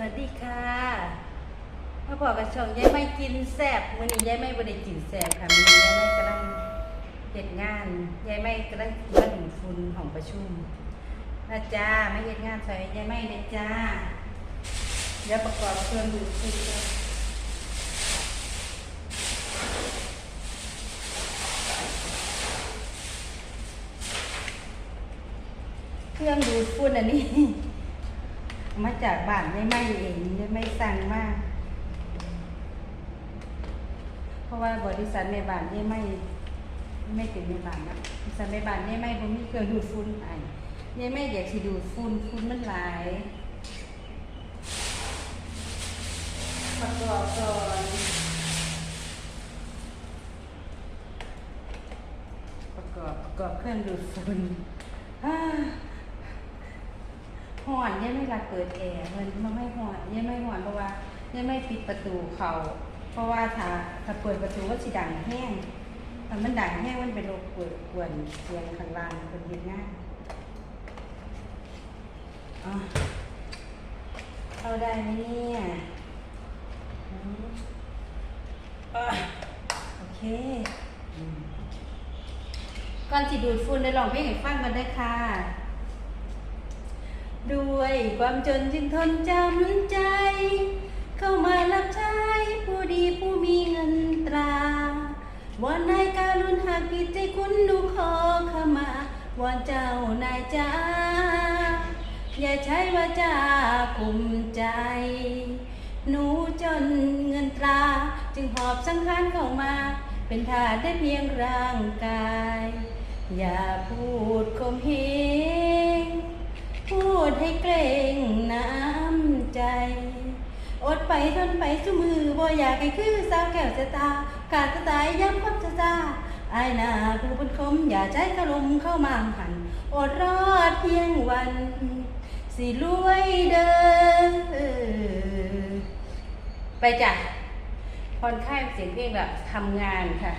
วัสดีค่ะมาพอกับช่องยายไม่กินแซ่บมื้อนี้ยายไม่บ่ได้กินแซ่บค่ะมื้อนี้ยายไม่กำลังเฮ็ดงานยายไม่กำลังมาดูฝุ่นของประชุมนะจ้าไม่เฮ็ดงานใส่ยายไม่เด้จ้าเดี๋ยวประกอบเครื่องดูดฝุ่นก่อนเครื่องดูดฝุ่นอันนี้ มาจากบ้านไม่ไม่เองไม่ไม่สั่งมาก เพราะว่าบริษัทแม่บ้านเนี่ไม่ไม่เป็นแม่บ้านนะบริษัทแม่บ้านเนี่ไม่บ่มีเครื่องดูดฝุ่นไอ้เนี่ยไม่อยากสิดูดฝุ่นฝุ่นมันหลายประกอบก่อนประกอบประกอบเครื่องดูดฝุ่นอ่า หอนยังไม่รักเปิดแอร์มันมันไม่หอนยังไม่หอนเพราะว่ายังไม่ปิดประตูเขาเพราะว่าถ้าถ้าเปิดประตูก็สิดังแห้งถ้ามันดังแห้งมันเป็นโรคปวดกวนเสียงข้างล่างคนเห็นง่ายเข้าได้ไหมเนี่ยโอเคก่อนสิดูดฝุ่นได้ลองเพลงให้ฟังกันได้ค่ะ ด้วยความจนจึงทนจำใจ เข้ามารับใช้ผู้ดีผู้มีเงินตราวอนนายการุณหากผิดใจคุณดูขอขมาวอนเจ้านายจ้าอย่าใช้ว่าจาคุมใจ หนูจนเงินตรา จึงหอบสังขารเข้ามา เป็นทาสได้เพียงร่างกาย อย่าพูดคมเหง พูดให้เกรงน้ำใจ อดไปทนไปสุมือบ่อยากให้คือสาวแก้วจะตา ขาดจะตายย้ำความจะจาอายหนาผู้เป็นคมอย่าใจกระลมเข้ามาหัน อดรอดเพียงวัน สิรวยเด้อไปจ้ะผ่อนคลายเสียงเพลงแบบทำงานค่ะ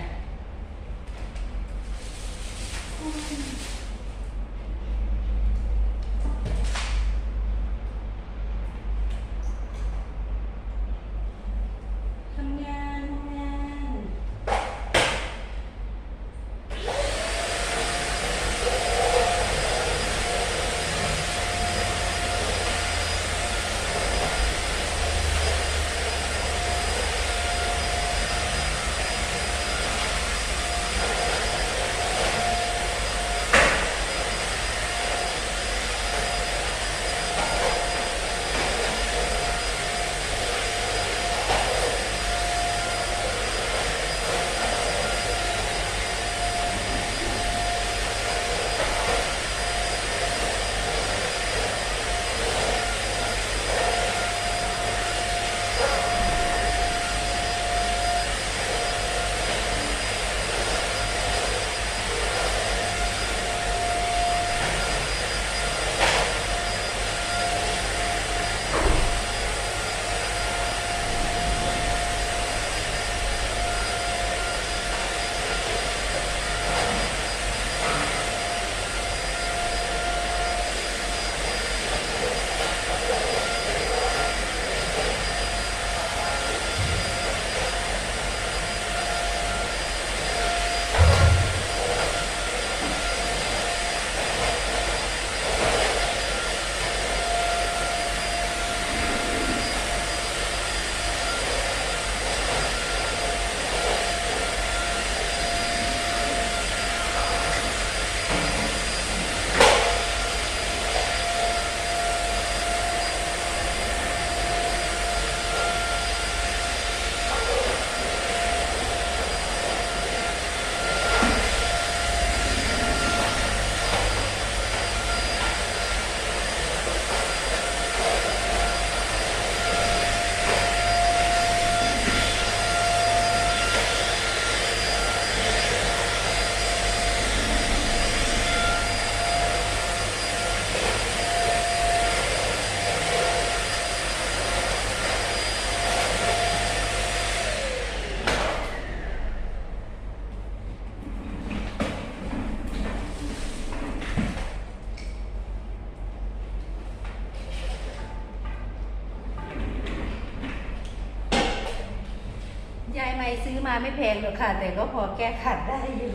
ไม่ซื้อมาไม่แพงหรอกค่ะ แต่ก็พอแก้ขัดได้อยู่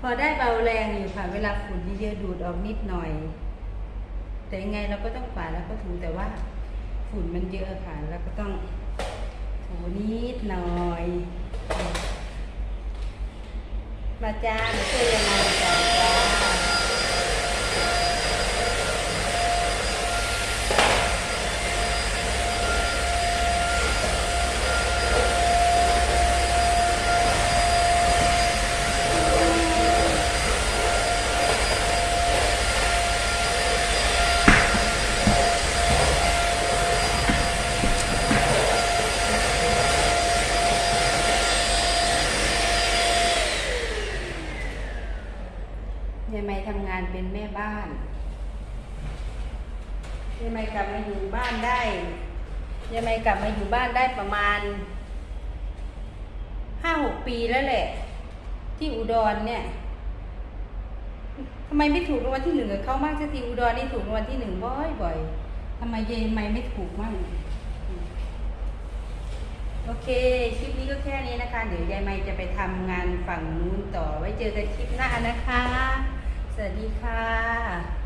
พอได้เบาแรงอยู่ค่ะ เวลาฝุ่นเยอะๆดูดออกนิดหน่อย แต่ยังไงเราก็ต้องกวาดแล้วก็ถูแต่ว่า ฝุ่นมันเยอะค่ะ แล้วก็ต้องถูนิดหน่อย มาจ้ามาช่วยยังไงจ้าจ้า ยายไม่ทำงานเป็นแม่บ้านยายไม่กลับมาอยู่บ้านได้ยายไม่กลับมาอยู่บ้านได้ประมาณห้าหกปีแล้วแหละ ที่อุดรเนี่ยทำไมไม่ถูกรางวัลที่หนึ่งกับเขามากสักทีอุดรนี่ถูกรางวัลที่หนึ่งบ่อยบ่อยทำไมยายไม่ไม่ถูกมั่งโอเค คลิปนี้ก็แค่นี้นะคะ เดี๋ยวยายไม่จะไปทำงานฝั่งนู้นต่อ ไว้เจอกันคลิปหน้านะคะ สวัสดีค่ะ